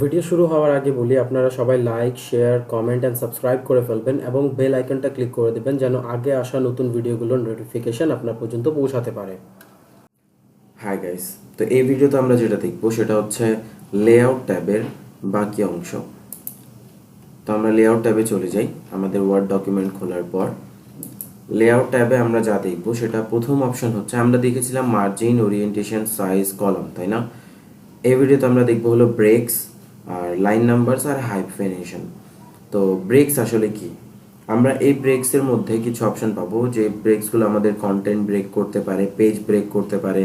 Video শুরু হওয়ার আগে বলি, আপনারা সবাই like share comment and subscribe করে ফেলবেন এবং বেল আইকনটা ক্লিক করে দেবেন যেন আগে আসা নতুন ভিডিওগুলোর নোটিফিকেশন আপনার পর্যন্ত পৌঁছাতে পারে। হাই গাইস তো এই ভিডিওতে আমরা যেটা দেখব সেটা হচ্ছে লেআউট ট্যাবের বাকি অংশ। তো আমরা লেআউট ট্যাবে চলে যাই, আমাদের ওয়ার্ড ডকুমেন্ট খোলার পর। লেআউট ট্যাবে আমরা যা দেখব সেটা প্রথম অপশন হচ্ছে, আমরা দেখেছিলাম মার্জিন ওরিয়েন্টেশন সাইজ কলম তাই না? এই ভিডিওতে আমরা দেখব হলো ব্রেকস আর লাইন নাম্বারস আর হাইফেনেশন তো ব্রেকস আসলে কি? আমরা এই ব্রেকসের মধ্যে কিছু অপশন পাবো, যে ব্রেকসগুলো আমাদের কন্টেন্ট ব্রেক করতে পারে পেজ ব্রেক করতে পারে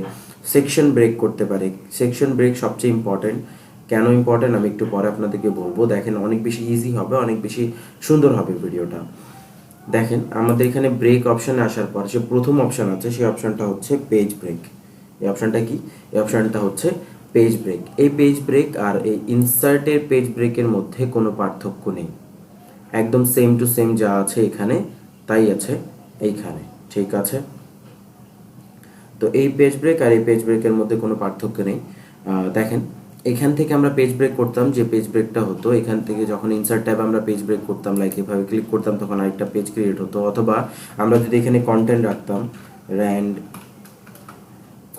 সেকশন ব্রেক করতে পারে। সেকশন ব্রেক সবচেয়ে ইম্পর্টেন্ট কেন ইম্পর্টেন্ট আমি একটু পরে আপনাদেরকে বলব। দেখেন, অনেক বেশি ইজি হবে, অনেক বেশি সুন্দর হবে ভিডিওটা। দেখেন, আমাদের এখানে ব্রেক অপশানে আসার পর যে প্রথম অপশন আছে, সেই অপশনটা হচ্ছে পেজ ব্রেক এই অপশনটা কি? এই অপশনটা হচ্ছে পেজ ব্রেক এই পেজ ব্রেক আর এই ইনসার্টের পেজ ব্রেকের মধ্যে কোনো পার্থক্য নেই। একদম সেম টু সেম যা আছে এখানে, তাই আছে এইখানে। ঠিক আছে? তো এই পেজ ব্রেক আর এই পেজ ব্রেকের মধ্যে কোনো পার্থক্য নেই। দেখেন, এখান থেকে আমরা পেজ ব্রেক করতাম, যে পেজ ব্রেকটা হতো, এখান থেকে যখন ইনসার্ট ট্যাবে আমরা পেজ ব্রেক করতাম লাইক এভাবে ক্লিক করতাম, তখন আরেকটা পেজ ক্রিয়েট হতো। অথবা আমরা যদি এখানে কন্টেন্ট রাখতাম র্যান্ড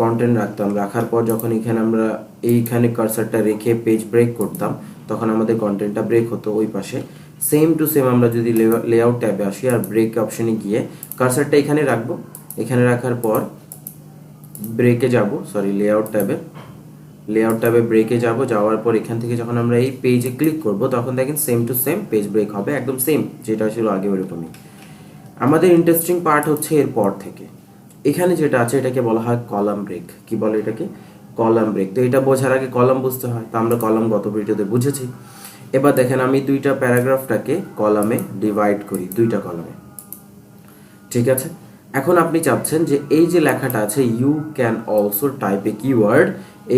কন্টেন্ট রাখতাম। রাখার পর যখন এখানে আমরা এইখানে কার্সারটা রেখে পেজ ব্রেক করতাম, তখন আমাদের কন্টেন্টটা ব্রেক হতো ওই পাশে। সেম টু সেম আমরা যদি লেআউট ট্যাবে আসি আর ব্রেক অপশনে গিয়ে কার্সারটা এখানে রাখব। এখানে রাখার পর ব্রেকে যাব সরি লেআউট ট্যাবে লেআউট ট্যাবে ব্রেকে যাব, যাওয়ার পর এখান থেকে যখন আমরা এই পেজে ক্লিক করব, তখন দেখেন same to same page break হবে, একদম সেম যেটা ছিল আগে ওরকমই। আমাদের ইন্টারেস্টিং পার্ট হচ্ছে এর পর থেকে। এখানে যেটা আছে, এটাকে বলা হয় কলাম ব্রেক কি বলে এটাকে? কলাম ব্রেক তো এটা বোঝার আগে কলাম বুঝতে হয়। তো আমরা কলাম গত ভিডিওতে বুঝেছি। এবার দেখেন, আমি দুইটা প্যারাগ্রাফটাকে কলামে ডিভাইড করি, দুইটা কলামে। ঠিক আছে? এখন আপনি চাচ্ছেন যে এই যে লেখাটা আছে you can also type a keyword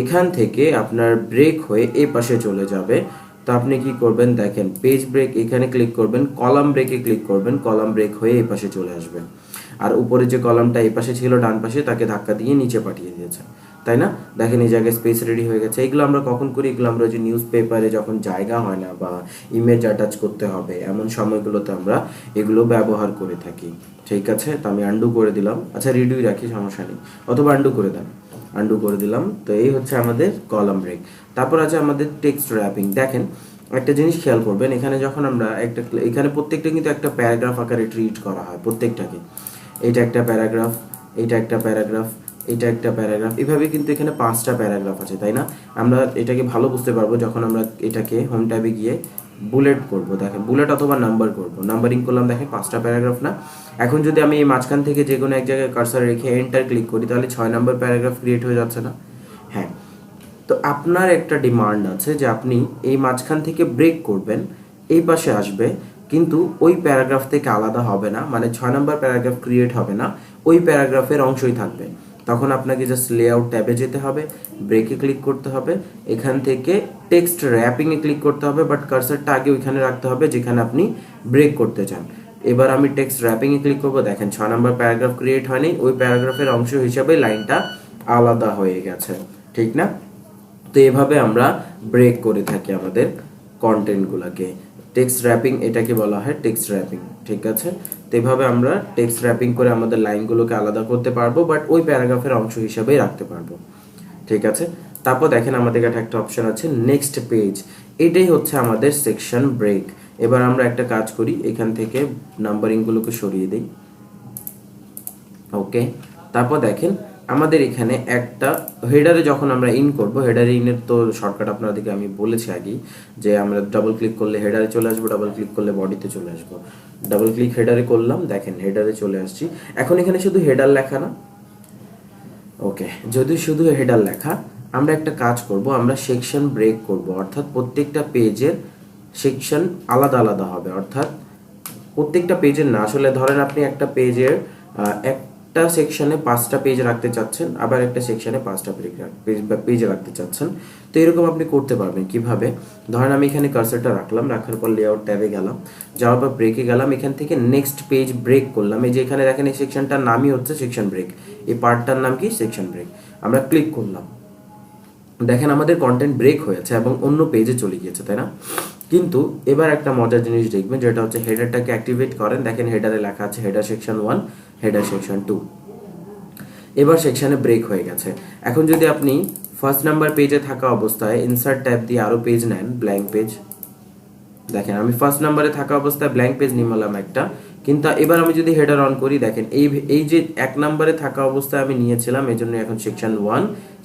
এখান থেকে আপনার ব্রেক হয়ে এই পাশে চলে যাবে। তো আপনি কি করবেন? দেখেন পেজ ব্রেক এখানে ক্লিক করবেন, কলাম ব্রেকে ক্লিক করবেন, কলাম ব্রেক হয়ে এই পাশে চলে আসবেন আর উপরে যে কলামটা এই পাশে ছিল, ডান পাশে তাকে ধাক্কা দিয়ে নিচে পাঠিয়ে দিয়েছে। তাই না? দেখেন এই জায়গায় স্পেস রেডি হয়ে গেছে। এগুলো আমরা কখন করি? এগুলো আমরা যে নিউজ পেপারে যখন জায়গা হয় না বা ইমেজ অ্যাটাচ করতে হবে, এমন সময়গুলোতে আমরা এগুলো ব্যবহার করে থাকি। ঠিক আছে? তো আমি আন্ডু করে দিলাম। আচ্ছা রিডিউই রাখি, সমস্যা নেই। অথবা আন্ডু করে দেন। আন্ডু করে দিলাম। তো এই হচ্ছে আমাদের কলাম ব্রেক তারপর আছে আমাদের টেক্সট র্যাপিং দেখেন, একটা জিনিস খেয়াল করবেন, এখানে যখন আমরা একটা, এখানে প্রত্যেকটা কিন্তু একটা প্যারাগ্রাফ আকারে ট্রিট করা হয়, প্রত্যেকটাকে। এটা একটা প্যারাগ্রাফ, এটা একটা প্যারাগ্রাফ, এটা একটা প্যারাগ্রাফ। এভাবে কিন্তু এখানে পাঁচটা প্যারাগ্রাফ আছে, তাই না? আমরা এটাকে ভালো বুঝতে পারব যখন আমরা এটাকে হোম ট্যাবে গিয়ে বুলেট করব। দেখেন বুলেট অথবা নাম্বার করব। নাম্বারিং করলাম, দেখেন, পাঁচটা প্যারাগ্রাফ না? এখন যদি আমি এই মাঝখান থেকে যে কোনো এক জায়গায় কার্সার রেখে এন্টার ক্লিক করি, তাহলে ছয় নম্বর প্যারাগ্রাফ ক্রিয়েট হয়ে যাচ্ছে না? হ্যাঁ। তো আপনার একটা ডিমান্ড আছে যে আপনি এই মাঝখান থেকে ব্রেক করবেন, এই পাশে আসবে কিন্তু ওই প্যারাগ্রাফ থেকে আলাদা হবে না মানে ছয় নম্বর প্যারাগ্রাফ ক্রিয়েট হবে না, ওই প্যারাগ্রাফের অংশই থাকবে। তখন আপনাকে জাস্ট লেআউট ট্যাবে যেতে হবে ব্রেকে ক্লিক করতে হবে, এখান থেকে টেক্সট র্যাপিংয়ে ক্লিক করতে হবে বাট কার্সারটা আগে ওইখানে রাখতে হবে যেখানে আপনি ব্রেক করতে চান। এবার আমি টেক্সট র্যাপিংয়ে ক্লিক করব, দেখেন ছয় নম্বর প্যারাগ্রাফ ক্রিয়েট হয়নি, ওই প্যারাগ্রাফের অংশ হিসাবে লাইনটা আলাদা হয়ে গেছে, ঠিক না? তো এভাবে আমরা ব্রেক করে থাকি আমাদের কন্টেন্টগুলোকে টেক্সট র্যাপিং এটাকে বলা হয় টেক্সট র্যাপিং ঠিক আছে? তো এভাবে আমরা টেক্সট র্যাপিং করে আমাদের লাইনগুলোকে আলাদা করতে পারব বাট ওই প্যারাগ্রাফের অংশ হিসাবেই রাখতে পারব, ঠিক আছে? তারপর দেখেন আমাদের কাছে একটা অপশন আছে নেক্সট পেজ এটাই হচ্ছে আমাদের সেকশন ব্রেক এবার আমরা একটা কাজ করি, এখান থেকে নাম্বারিংগুলোকে সরিয়ে দিই ওকে তারপর দেখেন আমাদের এখানে একটা হেডারে যখন আমরা ইন করব হেডারে ইনের তো শর্টকাট আপনাদেরকে আমি বলেছি আগেই যে আমরা ডাবল ক্লিক করলে হেডারে চলে আসব ডাবল ক্লিক করলে বডিতে চলে আসব। ডাবল ক্লিক হেডারে করলাম, দেখেন হেডারে চলে আসছি। এখন এখানে শুধু হেডার লেখা না। ওকে, যদি শুধু হেডার লেখা, আমরা একটা কাজ করব, আমরা সেকশন ব্রেক করব। অর্থাৎ প্রত্যেকটা পেজের সেকশন আলাদা আলাদা হবে। অর্থাৎ প্রত্যেকটা পেজের না, আসলে ধরেন আপনি একটা পেজের একটা সেকশনে পাঁচটা পেজ রাখতে চাচ্ছেন, আবার একটা সেকশনে পাঁচটা পেজ রাখতে চাচ্ছেন। তো এরকম আপনি করতে পারবেন কীভাবে? ধরেন আমি এখানে কার্সারটা রাখলাম, রাখার পর লেআউট ট্যাবে গেলাম, যাওয়ার পর ব্রেকে গেলাম, এখান থেকে নেক্সট পেজ ব্রেক করলাম। এই যে এখানে দেখেন এই সেকশনটার নামই হচ্ছে সেকশন ব্রেক এই পার্টটার নাম কি? সেকশন ব্রেক আমরা ক্লিক করলাম। দেখেন আমাদের কন্টেন্ট ব্রেক হয়েছে এবং অন্য পেজে চলে গিয়েছে, তাই না? কিন্তু এবার একটা মজার জিনিস দেখবেন, যেটা হচ্ছে হেডারটাকে অ্যাক্টিভেট করেন। দেখেন হেডারে লেখা আছে header section one header section two এবার সেকশনে ব্রেক হয়ে গেছে। এখন যদি আপনি ফার্স্ট নাম্বার পেজে থাকা অবস্থায় ইনসার্ট ট্যাব দিয়ে আরও পেজ নেন ব্ল্যাঙ্ক পেজ দেখেন, আমি ফার্স্ট নাম্বারে থাকা অবস্থায় ব্ল্যাঙ্ক পেজ নিমালাম একটা। কিন্তু এবার আমি যদি হেডার অন করি, দেখেন, এই এই যে এক নাম্বারে থাকা অবস্থায় আমি নিয়েছিলাম এই জন্য এখন section one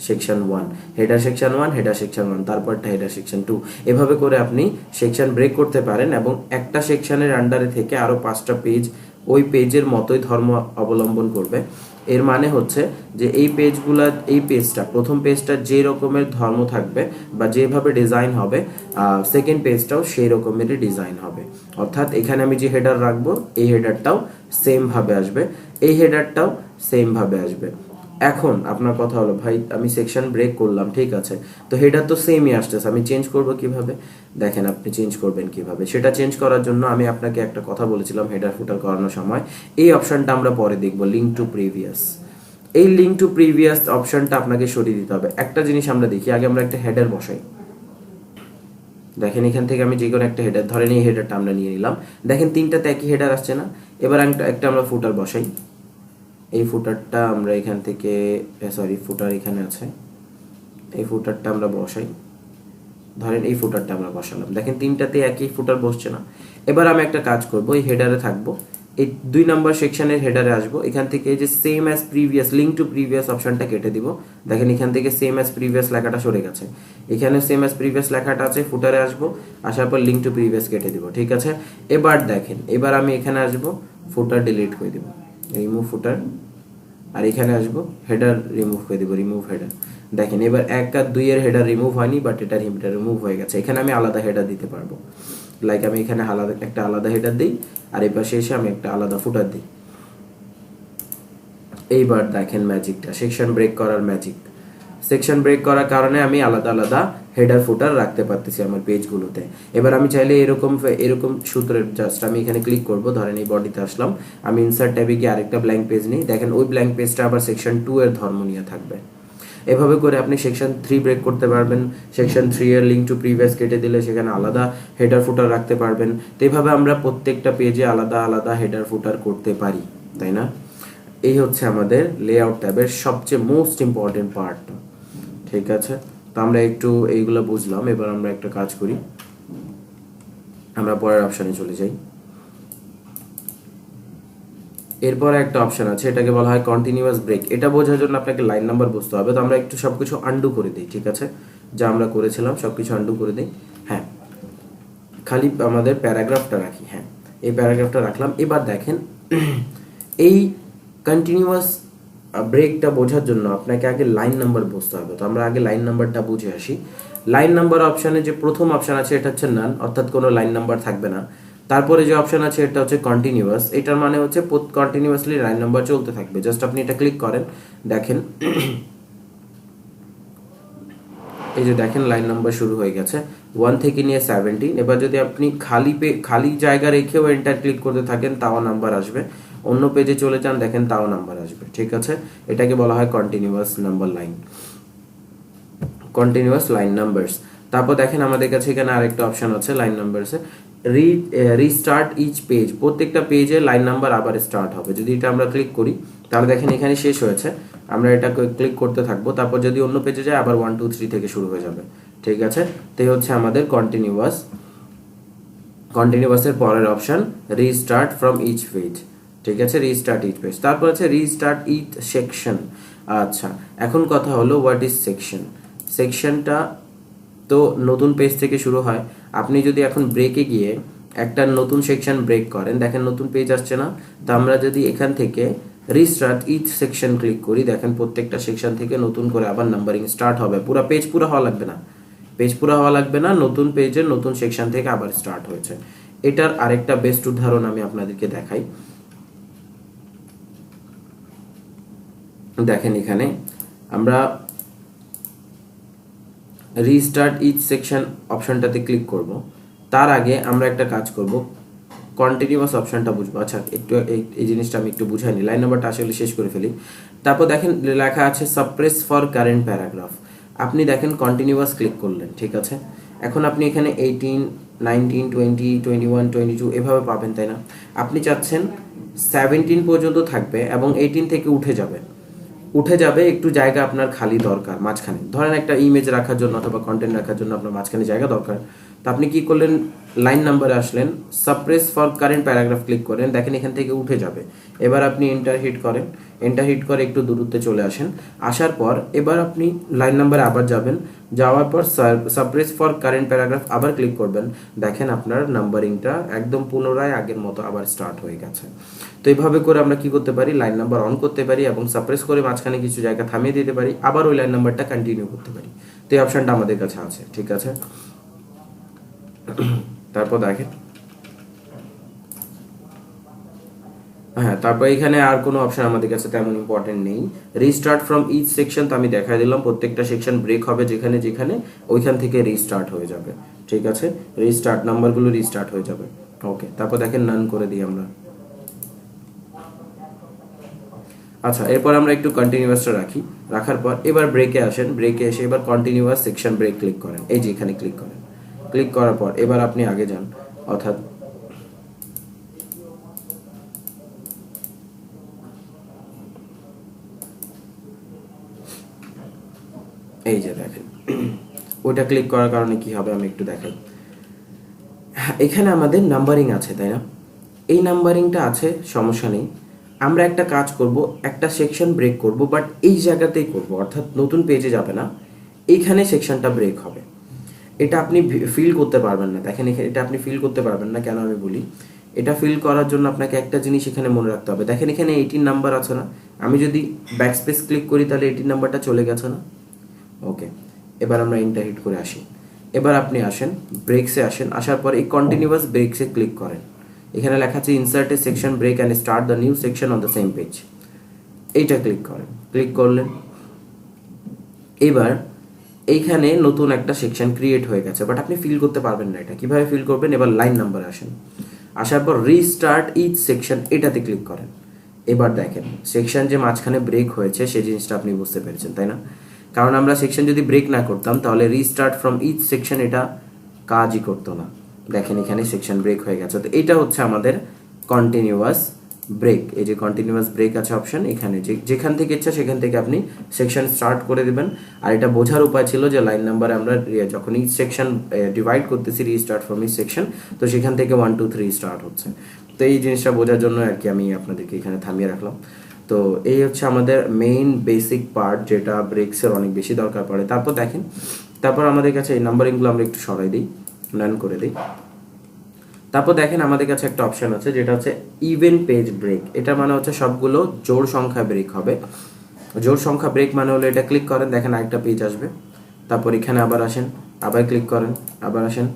section one header section one header section one তারপরটা হেডার সেকশন টু এভাবে করে আপনি সেকশন ব্রেক করতে পারেন এবং একটা সেকশনের আন্ডারে থেকে আরও পাঁচটা পেজ ওই পেজের মতোই ধর্ম অবলম্বন করবে। এর মানে হচ্ছে যে এই পেজগুলা, এই পেজটা, প্রথম পেজটা যে রকমের ধর্ম থাকবে বা যেভাবে ডিজাইন হবে সেকেন্ড পেজটাও সেই রকমেরই ডিজাইন হবে। অর্থাৎ এখানে আমি যে হেডার রাখব, এই হেডারটাও সেমভাবে আসবে, এই হেডারটাও সেমভাবে আসবে। এখন আপনার কথা হলো, ভাই, আমি সেকশন ব্রেক করলাম, ঠিক আছে? তো হেডার তো সেমই আসতেছে, আমি চেঞ্জ করব কীভাবে? দেখেন আপনি চেঞ্জ করবেন কীভাবে? সেটা চেঞ্জ করার জন্য আমি আপনাকে একটা কথা বলেছিলাম হেডার ফুটার করানোর সময়। এই অপশনটা আমরা পরে দেখব লিঙ্ক টু প্রিভিয়াস এই লিঙ্ক টু প্রিভিয়াস অপশনটা আপনাকে সরিয়ে দিতে হবে। একটা জিনিস আমরা দেখি, আগে আমরা একটা হেডার বসাই। দেখেন এখান থেকে আমি যে কোনো একটা হেডার ধরেন এই হেডারটা আমরা নিয়ে নিলাম। দেখেন তিনটাতে একই হেডার আসছে না? এবার একটা একটা আমরা ফুটার বসাই। এই ফুটারটা আমরা এখান থেকে সরি ফুটার এখানে আছে। এই ফুটারটা আমরা বসাই। ধরেন এই ফুটারটা আমরা বসালাম। দেখেন তিনটাতে একই ফুটার বসছে না। এবার আমি একটা কাজ করব, এই হেডারে থাকব। এই দুই নাম্বার সেকশনের হেডারে আসব। এখান থেকে যে same as previous link to previous অপশনটা কেটে দিব। দেখেন এখান থেকে সেম অ্যাজ প্রিভিয়াস লেখাটা সরে গেছে। এখানে সেম অ্যাজ প্রিভিয়াস লেখাটা আছে, ফুটারে আসব। আসার পর লিঙ্ক টু প্রিভিয়াস কেটে দিব, ঠিক আছে? এবার দেখেন, এবার আমি এখানে আসব, ফুটার ডিলিট করে দিব। রিমুভ ফুটার আর এখানে আসব হেডার রিমুভ করে দিব রিমুভ হেডার দেখেন, এবার এক আর দুইয়ের হেডার রিমুভ হয়নি বাট এটার হেডার রিমুভ হয়ে গেছে। এখানে আমি আলাদা হেডার দিতে পারব। লাইক আমি এখানে আলাদা একটা আলাদা হেডার দিই, আর এই এসে আমি একটা আলাদা ফুটার দিই। এইবার দেখেন ম্যাজিকটা সেকশন ব্রেক করার ম্যাজিক সেকশন ব্রেক করার কারণে আমি আলাদা আলাদা হেডার ফুটার রাখতে পারতেছি আমার পেজগুলোতে এবার আমি চাইলে এরকম এরকম সূত্রের জাস্ট আমি এখানে ক্লিক করব, ধরেন এই বডিতে আসলাম। আমি ইনসার্ট ট্যাবে গিয়ে আরেকটা ব্ল্যাঙ্ক পেজ নিই। দেখেন ওই ব্ল্যাঙ্ক পেজটা আবার সেকশন টু এর ধর্ম নিয়ে থাকবে। এভাবে করে আপনি সেকশন থ্রি ব্রেক করতে পারবেন। সেকশন থ্রি এর লিঙ্ক টু প্রিভিয়াস কেটে দিলে সেখানে আলাদা হেডার ফুটার রাখতে পারবেন। তো এইভাবে আমরা প্রত্যেকটা পেজে আলাদা আলাদা হেডার ফুটার করতে পারি, তাই না? এই হচ্ছে আমাদের লেআউট ট্যাবের সবচেয়ে মোস্ট ইম্পর্টেন্ট পার্ট ঠিক আছে? তো আমরা একটু এইগুলো বুঝলাম, এবার আমরা একটা কাজ করি। আমরা পরের অপশানে চলে যাই। এরপর একটা অপশান আছে, এটাকে বলা হয় কন্টিনিউয়াস ব্রেক এটা বোঝার জন্য আপনাকে লাইন নাম্বার বুঝতে হবে। তো আমরা একটু সবকিছু আন্ডু করে দিই, ঠিক আছে? যা আমরা করেছিলাম, সবকিছু আন্ডু করে দিই। হ্যাঁ। খালি আমাদের প্যারাগ্রাফটা রাখি হ্যাঁ। এই প্যারাগ্রাফটা রাখলাম। এবার দেখেন, এই কন্টিনিউয়াস ব্রেকটা বোঝার জন্য আপনাকে আগে লাইন নাম্বার বুঝতে হবে। তো আমরা আগে লাইন নাম্বারটা বুঝে আসি। লাইন নাম্বার অপশানে যে প্রথম অপশান আছে, এটা হচ্ছে নান অর্থাৎ কোনো লাইন নাম্বার থাকবে না। তারপরে যে অপশন আছে, এটা হচ্ছে কন্টিনিউয়াস এটার মানে হচ্ছে কন্টিনিউয়াসলি লাইন নাম্বার চলতে থাকবে। জাস্ট আপনি এটা ক্লিক করেন, দেখেন। এই যে দেখেন লাইন নাম্বার শুরু হয়ে গেছে। ওয়ান থেকে নিয়ে সেভেন্টিন এবার যদি আপনি খালি পে খালি জায়গা রেখেও এন্টার ক্লিক করতে থাকেন, তাও নাম্বার আসবে। অন্য পেজে চলে যান, দেখেন তাও নাম্বার আসবে, ঠিক আছে? এটাকে বলা হয় continuous number line continuous line numbers তারপর দেখেন আমাদের কাছে এখানে আরেকটা অপশন আছে লাইন নাম্বারসে রি রিস্টার্ট ইচ পেজ প্রত্যেকটা পেজে লাইন নাম্বার আবার স্টার্ট হবে। যদি এটা আমরা ক্লিক করি, তাহলে দেখেন এখানে শেষ হয়েছে। আমরা এটা ক্লিক করতে থাকব। তারপর যদি অন্য পেজে যায়, আবার ওয়ান টু থ্রি থেকে শুরু হয়ে যাবে। ঠিক আছে? তো হচ্ছে আমাদের কন্টিনিউয়াস কন্টিনিউয়াসের পরের option restart from each page ঠিক আছে? রিস্টার্ট ইট পেজ তারপর আছে রিস্টার্ট ইট সেকশন আচ্ছা এখন কথা হলো হোয়াট ইজ সেকশন সেকশনটা তো নতুন পেজ থেকে শুরু হয়। আপনি যদি এখন ব্রেকে গিয়ে একটা নতুন সেকশন ব্রেক করেন, দেখেন নতুন পেজ আসছে না, তো আমরা যদি এখান থেকে রিস্টার্ট ইচ সেকশন ক্লিক করি, দেখেন প্রত্যেকটা সেকশন থেকে নতুন করে আবার নাম্বারিং স্টার্ট হবে। পুরো পেজ পুরো হওয়া লাগবে না। পেজ পুরো হওয়া লাগবে না, নতুন পেজের নতুন সেকশন থেকে আবার স্টার্ট হয়েছে। এটার আরেকটা বেস্ট উদাহরণ আমি আপনাদেরকে দেখাই। দেখেন এখানে, আমরা রিস্টার্ট ইচ সেকশন অপশনটাতে ক্লিক করব। তার আগে আমরা একটা কাজ করব। কন্টিনিউয়াস অপশনটা বুঝব। আচ্ছা একটু এই জিনিসটা আমি একটু বুঝাই নি লাইন নাম্বারটা আসলে শেষ করে ফেলি। তারপর দেখেন লেখা আছে সাপ্রেস ফর কারেন্ট প্যারাগ্রাফ আপনি দেখেন কন্টিনিউয়াস ক্লিক করলেন, ঠিক আছে? এখন আপনি এখানে eighteen nineteen twenty twenty one twenty two এভাবে পাবেন, তাই না? আপনি চাচ্ছেন সেভেন্টিন পর্যন্ত থাকবে এবং এইটিন থেকে উঠে যাবে। উঠে যাবে, একটু জায়গা আপনার খালি দরকার, মাঝখানে। ধরেন একটা ইমেজ রাখার জন্য অথবা কন্টেন্ট রাখার জন্য আপনার মাঝখানে জায়গা দরকার। তো আপনি কি করলেন? লাইন নাম্বারে আসলেন suppress for current paragraph click করেন, দেখেন এখান থেকে উঠে যাবে। এবার আপনি এন্টার হিট করেন এন্টার হিট করে একটু দূরত্বে চলে আসেন। আসার পর এবার আপনি লাইন নাম্বারে আবার যাবেন যাওয়ার পর সাপ্রেস ফর কারেন্ট প্যারাগ্রাফ আবার ক্লিক করবেন। দেখেন আপনার নাম্বারিংটা একদম পুনরায় আগের মতো আবার স্টার্ট হয়ে গেছে। তো এইভাবে করে আমরা কি করতে পারি? লাইন নাম্বার অন করতে পারি এবং সাপ্রেস করে মাঝখানে কিছু জায়গা থামিয়ে দিতে পারি। আবার ওই লাইন নাম্বারটা কন্টিনিউ করতে পারি। তো এই অপশানটা আমাদের কাছে আছে, ঠিক আছে? তারপর দেখেন। হ্যাঁ তারপর এখানে আর কোনো অপশন আমাদের কাছে তেমন ইম্পর্টেন্ট নেই। রিস্টার্ট ফ্রম ইচ সেকশন তো আমি দেখাই দিলাম, প্রত্যেকটা সেকশন ব্রেক হবে যেখানে যেখানে, ওইখান থেকে রিস্টার্ট হয়ে যাবে। ঠিক আছে? রিস্টার্ট নাম্বারগুলো রিস্টার্ট হয়ে যাবে। ওকে তারপর দেখেন নান করে দিই আমরা। আচ্ছা এরপর আমরা একটু কন্টিনিউয়াসটা রাখি। রাখার পর এবার ব্রেকে আসেন। ব্রেকে এসে এবার কন্টিনিউয়াস সেকশন ব্রেক ক্লিক করেন। এই যে এখানে ক্লিক করেন। ক্লিক করার পর এবার আপনি আগে যান। অর্থাৎ এই যে দেখেন। ওইটা ক্লিক করার কারণে কি হবে আমি একটু দেখাই। এখানে আমাদের নাম্বারিং আছে, তাই না? এই নাম্বারিংটা আছে, সমস্যা নেই। আমরা একটা কাজ করব, একটা সেকশন ব্রেক করব বাট এই জায়গাতেই করব, অর্থাৎ নতুন পেজে যাবে না। এইখানে সেকশনটা ব্রেক হবে। এটা আপনি ফিল করতে পারবেন না। দেখেন এখানে এটা আপনি ফিল করতে পারবেন না, কেন আমি বলি? এটা ফিল করার জন্য আপনাকে একটা জিনিস এখানে মনে রাখতে হবে। দেখেন এখানে এইটিন নাম্বার আছে না? আমি যদি ব্যাক স্পেস ক্লিক করি, তাহলে এইটিন নাম্বারটা চলে গেছে না? ওকে এবার আমরা ইন্টার হিট করে আসি। এবার আপনি আসেন ব্রেকসে আসেন, আসার পর এই কন্টিনিউয়াস ব্রেকসে ক্লিক করেন। এখানে লেখা আছে insert section break and start the new section on the same page এইটা ক্লিক করেন। ক্লিক করলেন। এবার এইখানে নতুন একটা সেকশন ক্রিয়েট হয়ে গেছে বাট আপনি ফিল করতে পারবেন না এটা। কীভাবে ফিল করবেন? এবার লাইন নাম্বার আসেন। আসার পর রিস্টার্ট ইচ সেকশন এটাতে ক্লিক করেন। এবার দেখেন সেকশন যে মাঝখানে ব্রেক হয়েছে, সেই জিনিসটা আপনি বুঝতে পেরেছেন, তাই না? কারণ আমরা সেকশন যদি ব্রেক না করতাম, তাহলে রিস্টার্ট ফ্রম ইচ সেকশন এটা কাজই করতো না। দেখেন এখানে সেকশন ব্রেক হয়ে গেছে। তো এটা হচ্ছে আমাদের কন্টিনিউয়াস ব্রেক এই যে কন্টিনিউয়াস ব্রেক আছে অপশন এখানে যে, যেখান থেকে ইচ্ছা সেখান থেকে আপনি সেকশন স্টার্ট করে দেবেন। আর এটা বোঝার উপায় ছিল যে লাইন নাম্বারে আমরা যখন ইচ সেকশন ডিভাইড করতেছি রিস্টার্ট ফ্রম ইচ সেকশন তো সেখান থেকে ওয়ান টু থ্রি স্টার্ট হচ্ছে। তো এই জিনিসটা বোঝার জন্য আর কি আমি আপনাদেরকে এখানে থামিয়ে রাখলাম। তো এই হচ্ছে আমাদের মেইন বেসিক পার্ট যেটা ব্রেকসের অনেক বেশি দরকার পড়ে। তারপর দেখেন, তারপর আমাদের কাছে এই নাম্বারিংগুলো আমরা একটু সরাই দিই নান করে দিই। তারপর দেখেন আমাদের কাছে একটা অপশন আছে, যেটা হচ্ছে ইভেন পেজ ব্রেক এটা মানে হচ্ছে সবগুলো জোর সংখ্যা ব্রেক হবে। জোর সংখ্যা ব্রেক মানে হলো এটা ক্লিক করেন, দেখেন আরেকটা পেজ আসবে। তারপর এখানে আবার আসেন, আবার ক্লিক করেন, আবার আসেন,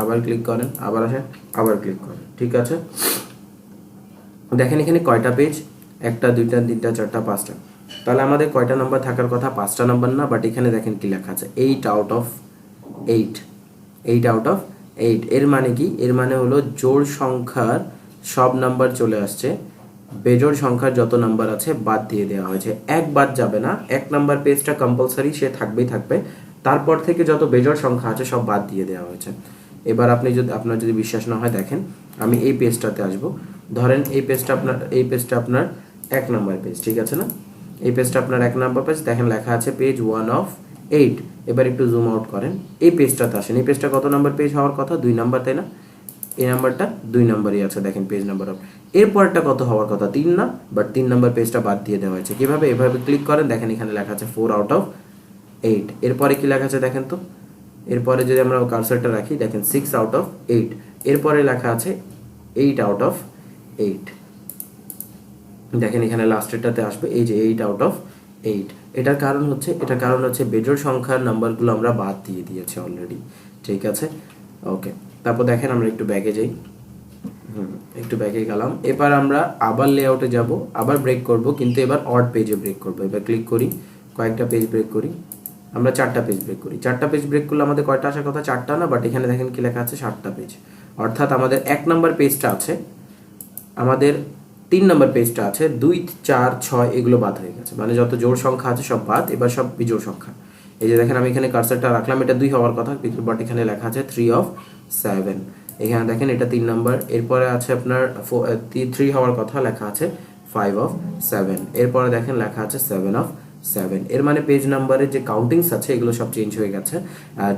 আবার ক্লিক করেন, আবার আসেন, আবার ক্লিক করেন। ঠিক আছে? দেখেন এখানে কয়টা পেজ একটা, দুইটা, তিনটা, চারটা, পাঁচটা। তাহলে আমাদের কয়টা নাম্বার থাকার কথা? পাঁচটা নাম্বার না বাট এখানে দেখেন কি লেখা আছে। Eight out of eight eight out of eight এর মানে কি? এর মানে হলো জোড় সংখ্যার সব নাম্বার চলে আসছে। বেজোড় সংখ্যার যত নাম্বার আছে, বাদ দিয়ে দেওয়া হয়েছে। এক বাদ যাবে না। এক নাম্বার পেজটা কম্পালসারি সে থাকবেই থাকবে। তারপর থেকে যত বেজোড় সংখ্যা আছে, সব বাদ দিয়ে দেওয়া হয়েছে। এবার আপনি যদি, আপনার যদি বিশ্বাস না হয়, দেখেন। আমি এই পেজটাতে আসব। ধরেন এই পেজটা আপনার, এই পেজটা আপনার এক নাম্বার পেজ ঠিক আছে না? এই পেজটা আপনার এক নাম্বার পেজ দেখেন লেখা আছে পেজ ওয়ান অফ এইট এবার একটু জুম আউট করেন। এই পেজটাতে আসেন। এই পেজটা কত নাম্বার পেজ হওয়ার কথা? দুই নাম্বার, তাই না? এই নাম্বারটা দুই নাম্বারই আছে, দেখেন পেজ নাম্বার অফ এরপরটা কত হওয়ার কথা? তিন না বাট তিন নাম্বার পেজটা বাদ দিয়ে দেওয়া হয়েছে। কীভাবে? এভাবে ক্লিক করেন। দেখেন এখানে লেখা আছে ফোর আউট অফ এইট এরপরে কি লেখা আছে দেখেন তো? এরপরে যদি আমরা কার্সারটা রাখি, দেখেন সিক্স আউট অফ এইট এরপরে লেখা আছে এইট আউট অফ এইট দেখেন এখানে লাস্টেরটাতে আসবে, এই যে এইট আউট অফ এইট এটার কারণ হচ্ছে, এটার কারণ হচ্ছে বেজোড় সংখ্যার নাম্বারগুলো আমরা বাদ দিয়ে দিয়েছি অলরেডি ঠিক আছে? ওকে তারপর দেখেন আমরা একটু ব্যাগে যাই। হুম, একটু ব্যাগে গেলাম। এবার আমরা আবার লেআউটে যাব, আবার ব্রেক করব, কিন্তু এবার অড পেজে ব্রেক করব। এবার ক্লিক করি, কয়েকটা পেজ ব্রেক করি। আমরা চারটা পেজ ব্রেক করি। চারটা পেজ ব্রেক করলে আমাদের কয়টা আসার কথা? চারটা না বাট এখানে দেখেন কি লেখা আছে, সাতটা পেজ অর্থাৎ আমাদের এক নাম্বার পেজটা আছে। আমাদের তিন নম্বর পেজটা আছে, দুই, চার, ছয়, এগুলো বাদ হয়ে গেছে। মানে যত জোড় সংখ্যা আছে সব বাদ, এবার সব বিজোড় সংখ্যা। এই যে দেখেন আমি এখানে কার্সারটা রাখলাম, এটা দুই হওয়ার কথা বাট এখানে লেখা আছে থ্রি অফ সেভেন এখানে দেখেন এটা তিন নম্বর, এরপরে আছে আপনার থ্রি হওয়ার কথা, লেখা আছে ফাইভ অফ সেভেন এরপরে দেখেন লেখা আছে সেভেন অফ সেভেন এর মানে পেজ নাম্বারের যে কাউন্টিংস আছে, এগুলো সব চেঞ্জ হয়ে গেছে।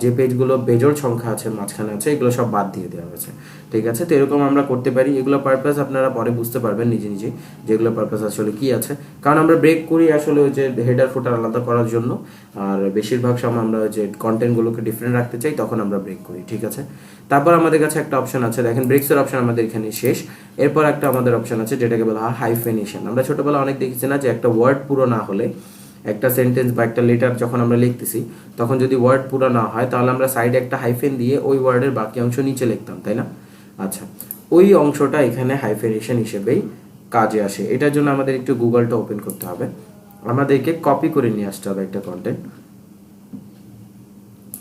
যে পেজগুলো বেজোর সংখ্যা আছে, মাঝখানে আছে, এগুলো সব বাদ দিয়ে দেওয়া হয়েছে। ঠিক আছে? তো এরকম আমরা করতে পারি। এগুলো পারপাস আপনারা পরে বুঝতে পারবেন নিজে নিজে যেগুলো পারপাস আসলে কি আছে। কারণ আমরা ব্রেক করি আসলে ওই যে হেডার ফুটার আলাদা করার জন্য। আর বেশিরভাগ সময় আমরা যে কন্টেন্টগুলোকে ডিফারেন্ট রাখতে চাই, তখন আমরা ব্রেক করি। ঠিক আছে? তারপর আমাদের কাছে একটা অপশন আছে। দেখেন ব্রেকসের অপশন আমাদের এখানে শেষ। এরপর একটা আমাদের অপশন আছে, যেটাকে বলা হয় হাইফেনেশন আমরা ছোটবেলা অনেক দেখেছি না যে একটা ওয়ার্ড পুরো না হলে একটা সেন্টেন্স বা একটা লেটার যখন আমরা লিখতেছি, তখন যদি ওয়ার্ড পুরো না হয়, তাহলে আমরা সাইডে একটা হাইফেন দিয়ে ওই ওয়ার্ডের বাকি অংশ নিচে লিখতাম, তাই না? আচ্ছা ওই অংশটা এখানে হাইফেনেশন হিসেবেই কাজে আসে। এটার জন্য আমাদের একটু গুগলটা ওপেন করতে হবে। আমাদেরকে কপি করে নিয়ে আসতে হবে একটা কন্টেন্ট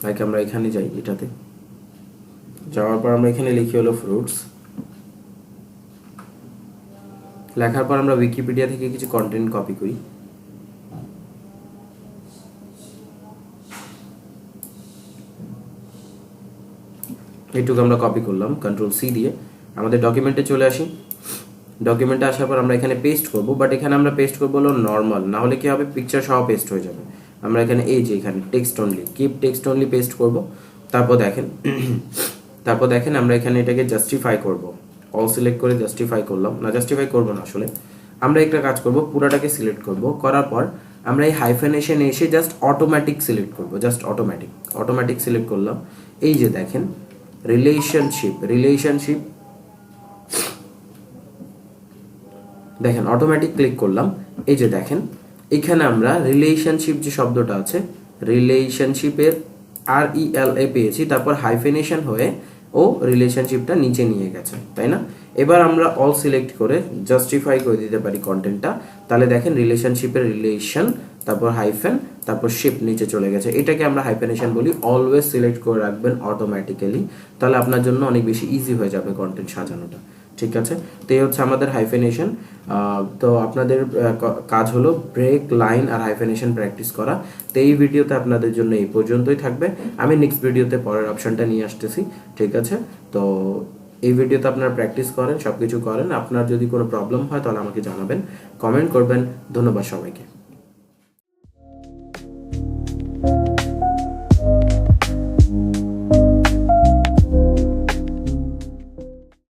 লাইক আমরা এখানে যাই এটাতে। যাওয়ার পর আমরা এখানে লিখি হলো ফ্রুটস লেখার পর আমরা উইকিপিডিয়া থেকে কিছু কন্টেন্ট কপি করি। এইটুকু আমরা কপি করলাম কন্ট্রোল সি দিয়ে। আমাদের ডকুমেন্টে চলে আসি। ডকুমেন্টে আসার পর আমরা এখানে পেস্ট করব বাট এখানে আমরা পেস্ট করব হলো নর্মাল না হলে কি হবে? পিকচার সহ পেস্ট হয়ে যাবে। আমরা এখানে এই যে এখানে text only keep text only paste করব। তারপর দেখেন তারপর দেখেন আমরা এখানে এটাকে জাস্টিফাই করব। অল সিলেক্ট করে জাস্টিফাই করলাম। না জাস্টিফাই করব না আসলে। আমরা একটা কাজ করব, পুরাটাকে সিলেক্ট করব। করার পর আমরা এই হাইফেনেশনে এসে জাস্ট অটোমেটিক সিলেক্ট করব জাস্ট অটোমেটিক অটোমেটিক সিলেক্ট করলাম। এই যে দেখেন রিলেশনশিপ রিলেশনশিপ দেখেন অটোমেটিক ক্লিক করলাম, এই যে দেখেন, এখানে আমরা রিলেশনশিপ যে শব্দটা আছে রিলেশনশিপের আর ই এল এ পেয়েছি, তারপর হাইফেনেশন হয়ে ও রিলেশনশিপটা নিচে নিয়ে গেছে, তাই না? এবার আমরা অল সিলেক্ট করে জাস্টিফাই করে দিতে পারি কন্টেন্টটা তাহলে দেখেন রিলেশনশিপের রিলেশন তারপর হাইফেন তারপর শিপ নিচে চলে গেছে। এটাকে আমরা হাইফেনেশন বলি। অলওয়েজ সিলেক্ট করে রাখবেন অটোমেটিক্যালি তাহলে আপনার জন্য অনেক বেশি ইজি হয়ে যাবে কন্টেন্ট সাজানোটা। ঠিক আছে? তো এই হচ্ছে আমাদের হাইফেনেশন তো আপনাদের কাজ হলো ব্রেক লাইন আর হাইফেনেশন প্র্যাকটিস করা। তো এই ভিডিওতে আপনাদের জন্য এই পর্যন্তই থাকবে। আমি নেক্সট ভিডিওতে পরের অপশনটা নিয়ে আসতেছি। ঠিক আছে? তো এই ভিডিওতে আপনারা প্র্যাকটিস করেন সব কিছু করেন। আপনার যদি কোনো প্রবলেম হয় তাহলে আমাকে জানাবেন। কমেন্ট করবেন। ধন্যবাদ সবাইকে।